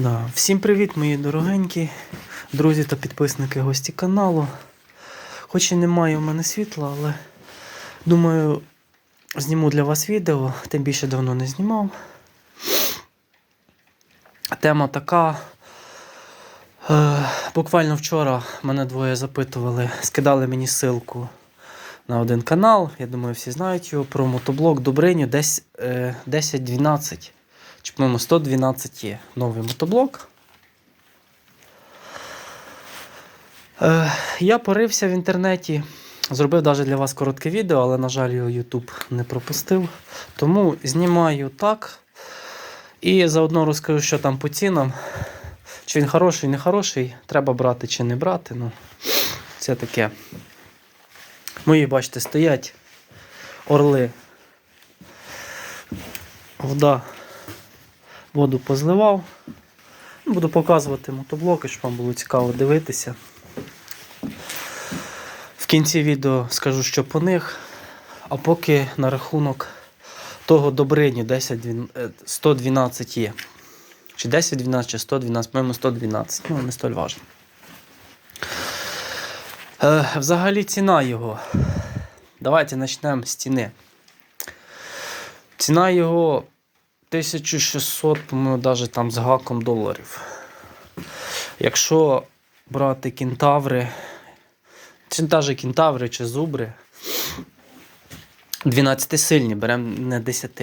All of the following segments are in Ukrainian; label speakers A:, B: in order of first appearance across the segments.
A: Да. Всім привіт, мої дорогенькі друзі та підписники гості каналу. Хоч і немає в мене світла, але думаю, зніму для вас відео, тим більше давно не знімав. Тема така. Е, буквально вчора мене двоє запитували, скидали мені ссылку на один канал. Я думаю, всі знають його про мотоблок Добриню десь, е, 10-12. По-моєму, 112 є новий мотоблок. Е, я порився в інтернеті. Зробив навіть для вас коротке відео, але, на жаль, його YouTube не пропустив. Тому знімаю так. І заодно розкажу, що там по цінам. Чи він хороший, не хороший, треба брати чи не брати. Ну, це таке. Мої, бачите, стоять орли. Вода. Воду позливав. Буду показувати мотоблоки, щоб вам було цікаво дивитися. В кінці відео скажу, що по них. А поки на рахунок того Добрині 10, е, 112 є. Чи 10, 12, чи 112, по-моєму, 112. Ну, не столь важно. Е, взагалі ціна його. Давайте почнемо з ціни. Ціна його 1600, по-моєму, навіть там з гаком доларів. Якщо брати кентаври, чи навіть кентаври чи зубри, 12 сильні, беремо не 10.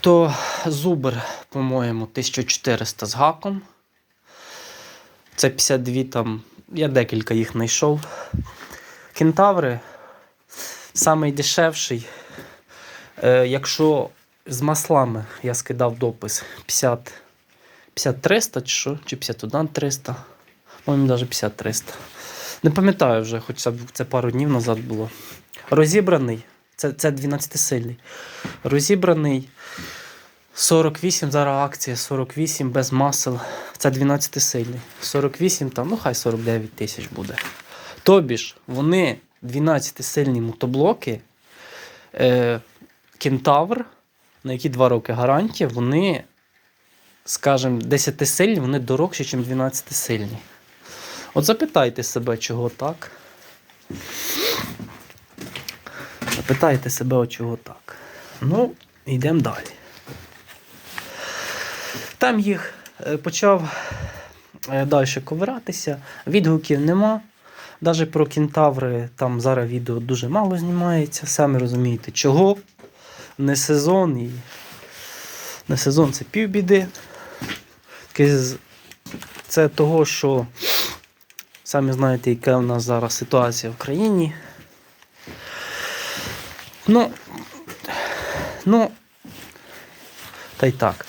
A: То зубр, по-моєму, 1400 з гаком. Це 52 там. Я декілька їх знайшов. Кентаври самий дешевший. Е, якщо з маслами я скидав допис 50, 50 300 чи що, чи 51 300. По-моєму, навіть 50 300. Не пам'ятаю вже, хоча це пару днів назад було. Розібраний, це, це 12 сильний. Розібраний 48, зараз акція 48 без масел. Це 12 сильний. 48 там, ну хай 49 тисяч буде. Тобі ж вони 12 сильні мотоблоки. Е, Кентавр, на які 2 роки гарантія, вони, скажімо, 10 сильні, вони дорожчі, ніж 12 сильні. От запитайте себе, чого так. Запитайте себе, чого так. Ну, йдемо далі. Там їх е, почав е, далі ковиратися, відгуків нема. Навіть про кентаври там зараз відео дуже мало знімається. Самі розумієте, чого. Не сезон і. Не сезон це півбіди. Це того, що самі знаєте, яка в нас зараз ситуація в країні. Ну, ну, та й так.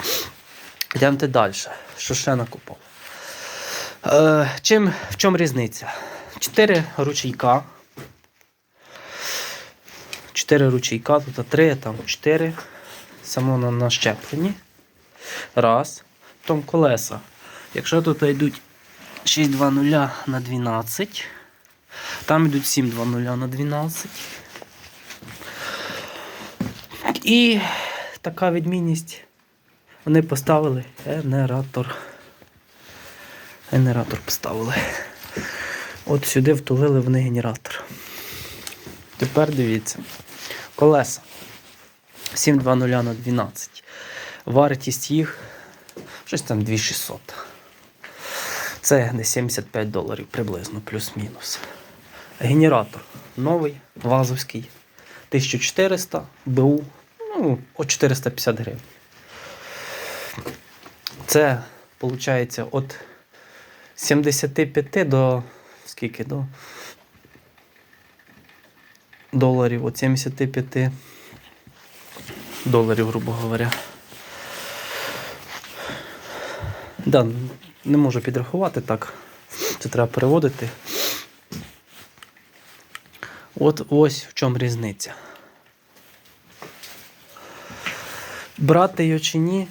A: Йдемте далі. Що ще накупав? Е, чим, в чому різниця? Чотири ручейка. Чотири ручейка, тут а три, а там чотири. Само на, на. Раз. Потім колеса. Якщо тут йдуть 6,2,0 на 12, там йдуть 7,2,0 на 12. І така відмінність. Вони поставили генератор. Генератор поставили. От сюди втулили вони генератор. Тепер дивіться. Колеса. 720 на 12. Вартість їх щось там 2600. Це десь 75 доларів приблизно, плюс-мінус. Генератор новий, вазовський. 1400 БУ, ну, от 450 гривень. Це, виходить, від 75 до скільки? До доларів, от 75 доларів, грубо говоря. Да, не можу підрахувати так. Це треба переводити. От ось в чому різниця. Брати його чи ні,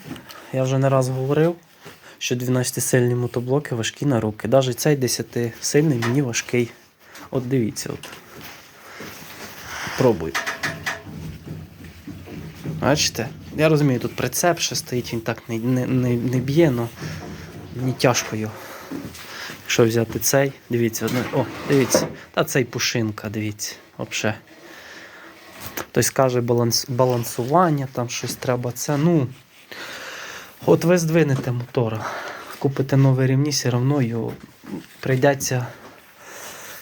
A: я вже не раз говорив, що 12-сильні мотоблоки важкі на руки. Навіть цей 10-сильний мені важкий. От дивіться, от. Пробуй. Бачите? Я розумію, тут прицеп ще стоїть, він так не, не, не, не б'є, але мені тяжко його. Якщо взяти цей, дивіться, одне. О, дивіться, та цей пушинка, дивіться, взагалі. Хтось каже баланс, балансування, там щось треба. Це, ну. От ви здвинете мотора, купите нові рівні, все одно його прийдеться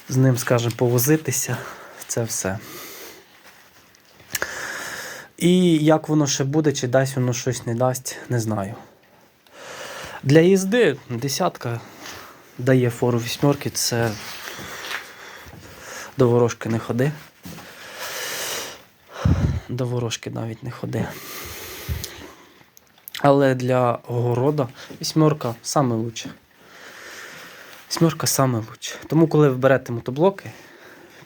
A: з ним, скажімо, повозитися. Це все. І як воно ще буде, чи дасть воно щось не дасть, не знаю. Для їзди десятка дає фору вісьмерки, це до ворожки не ходи. До ворожки навіть не ходи. Але для огорода вісьмерка саме лучше. Вісьмерка саме лучше. Тому, коли ви берете мотоблоки,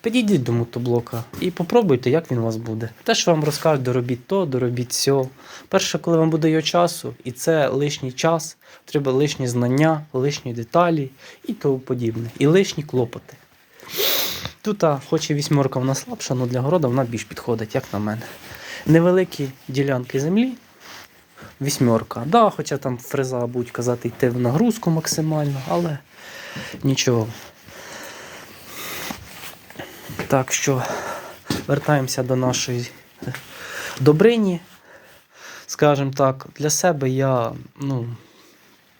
A: підійдіть до мотоблока і попробуйте, як він у вас буде. Те, що вам розкажуть, доробіть то, доробіть сьо. Перше, коли вам буде його часу, і це лишній час, треба лишні знання, лишні деталі і тому подібне. І лишні клопоти. Тут, хоч і вісьмерка вона слабша, але для города вона більш підходить, як на мене. Невеликі ділянки землі, вісьмерка. Да, хоча там фреза, будуть казати, йти в нагрузку максимально, але нічого. Так що вертаємося до нашої добрині. Скажімо так, для себе я ну,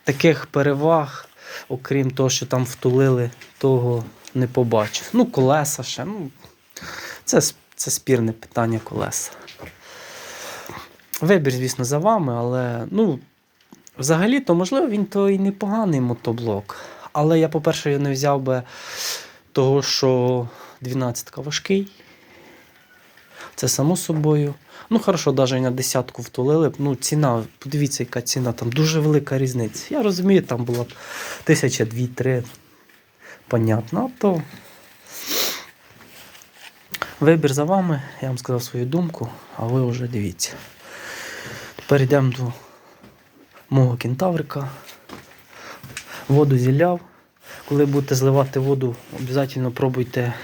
A: таких переваг, окрім того, що там втулили, того не побачив. Ну, колеса ще. Ну, це, це спірне питання колеса. Вибір, звісно, за вами, але ну, взагалі-то, можливо, він то і непоганий мотоблок. Але я, по-перше, не взяв би того, що 12 важкий. Це само собою. Ну, хорошо, навіть на десятку втулили б. Ну, ціна, подивіться, яка ціна, там дуже велика різниця. Я розумію, там була б тисяча, дві, три. Понятно, а то вибір за вами. Я вам сказав свою думку, а ви вже дивіться. Тепер йдемо до мого кентаврика. Воду зіляв. Коли будете зливати воду, обов'язково пробуйте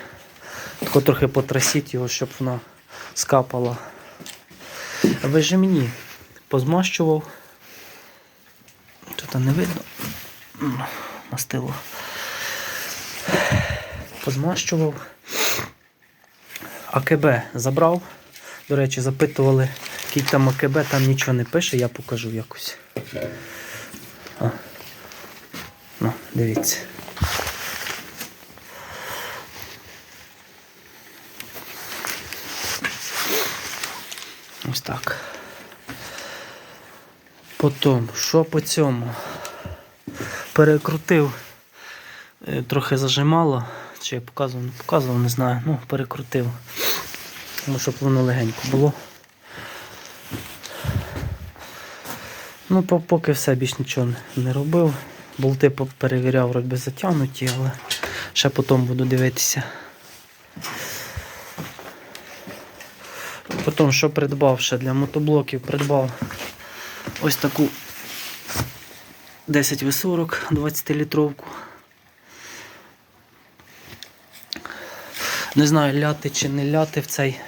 A: тако трохи потрасіть його, щоб вона скапала. Ви же мені позмащував. Тут не видно. Мастило. Позмащував. АКБ забрав. До речі, запитували, який там АКБ, там нічого не пише, я покажу якось. А. Ну, дивіться. Ось так. Потім, що по цьому? Перекрутив, е, трохи зажимало, чи я показував, не показував, не знаю. Ну, перекрутив. Тому щоб воно легенько було. Ну, поки все більш нічого не робив. Болти перевіряв, вроді затягнуті, але ще потім буду дивитися. Потім, що придбав ще для мотоблоків, придбав ось таку 10 В40 20-літровку. Не знаю, ляти чи не ляти в цей,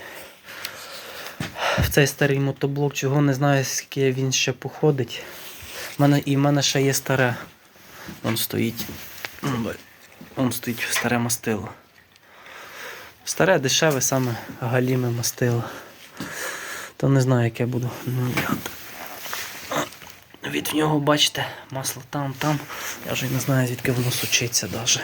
A: в цей старий мотоблок, чого не знаю, скільки він ще походить. В мене, і в мене ще є старе. Вон стоїть. Вон стоїть старе мастило. Старе, дешеве, саме галіме мастило. То не знаю, яке буду ляти. Від нього, бачите, масло там, там. Я вже не знаю, звідки воно сучиться навіть.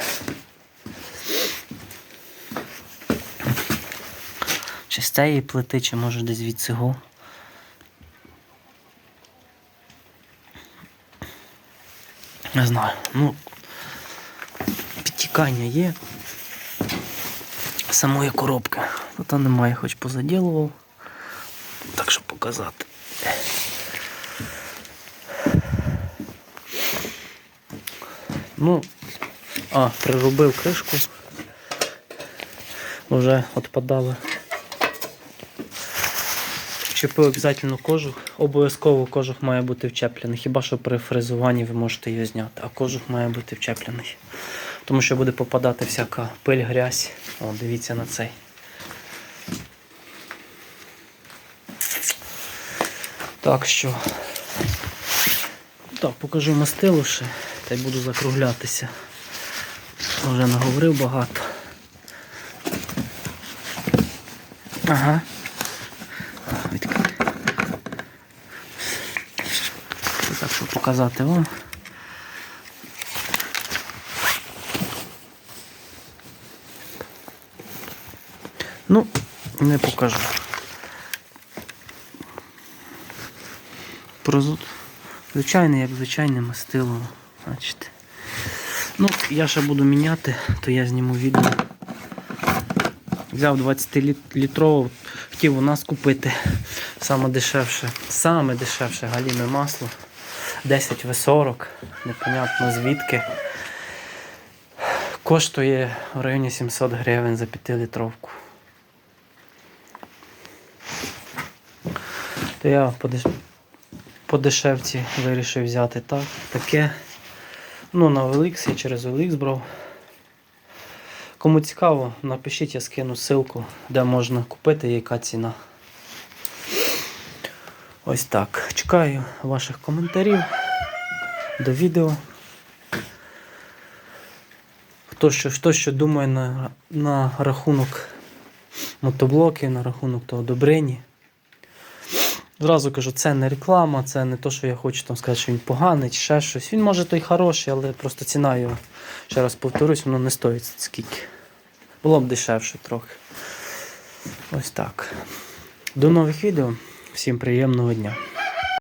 A: Чи з цієї плити, чи може десь від цього. Не знаю. Ну, підтікання є. Самої коробки. Ну, там немає, хоч позаділував. Показати. Ну, а, приробив кришку. Вже відпадали. Чепив обов'язково кожух. Обов'язково кожух має бути вчеплений. Хіба що при фрезуванні ви можете його зняти, а кожух має бути вчеплений. Тому що буде попадати всяка пиль, грязь. О, дивіться на цей. Так що. Так, покажу мастило ще, та й буду закруглятися. Вже наговорив багато. Ага. Відкрити. Так, щоб показати вам. Ну, не покажу. Прозу... Звичайне, як звичайне мастило. Бачите. Ну, я ще буду міняти, то я зніму відео. Взяв 20-літрову, хотів у нас купити саме дешевше, саме дешевше галіме масло. 10 В40, непонятно звідки. Коштує в районі 700 гривень за 5-літровку. То я. По дешевці вирішив взяти так, таке. Ну, на OLX, я через OLX брав. Кому цікаво, напишіть, я скину ссылку, де можна купити і яка ціна. Ось так. Чекаю ваших коментарів до відео. Хто що, хто що думає на, на рахунок мотоблоків, на рахунок того Добрині. Зразу кажу, це не реклама, це не то, що я хочу там сказати, що він поганий чи ще щось. Він може той хороший, але просто ціна його, ще раз повторюсь, воно не стоїть скільки. Було б дешевше трохи. Ось так. До нових відео. Всім приємного дня.